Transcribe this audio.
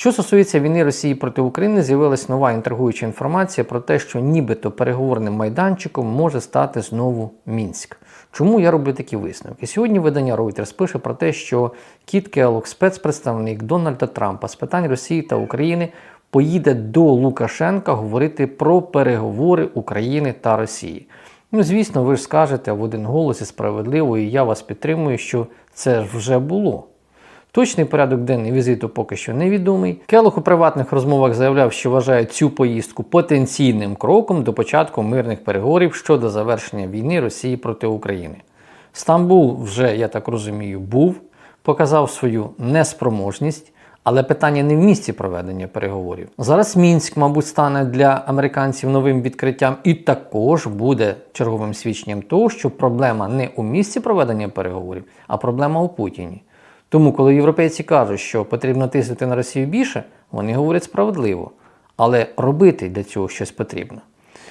Що стосується війни Росії проти України, з'явилась нова інтригуюча інформація про те, що нібито переговорним майданчиком може стати знову Мінськ. Чому я роблю такі висновки? Сьогодні видання Reuters пише про те, що Кіт Келлог, спецпредставник Дональда Трампа з питань Росії та України, поїде до Лукашенка говорити про переговори України та Росії. Ну, звісно, ви ж скажете в один голос і справедливо, і я вас підтримую, що це вже було. Точний порядок денний візиту поки що невідомий. Келох у приватних розмовах заявляв, що вважає цю поїздку потенційним кроком до початку мирних переговорів щодо завершення війни Росії проти України. Стамбул вже, я так розумію, був, показав свою неспроможність, але питання не в місці проведення переговорів. Зараз Мінськ, мабуть, стане для американців новим відкриттям і також буде черговим свідченням того, що проблема не у місці проведення переговорів, а проблема у Путіні. Тому, коли європейці кажуть, що потрібно тиснути на Росію більше, вони говорять справедливо. Але робити для цього щось потрібно.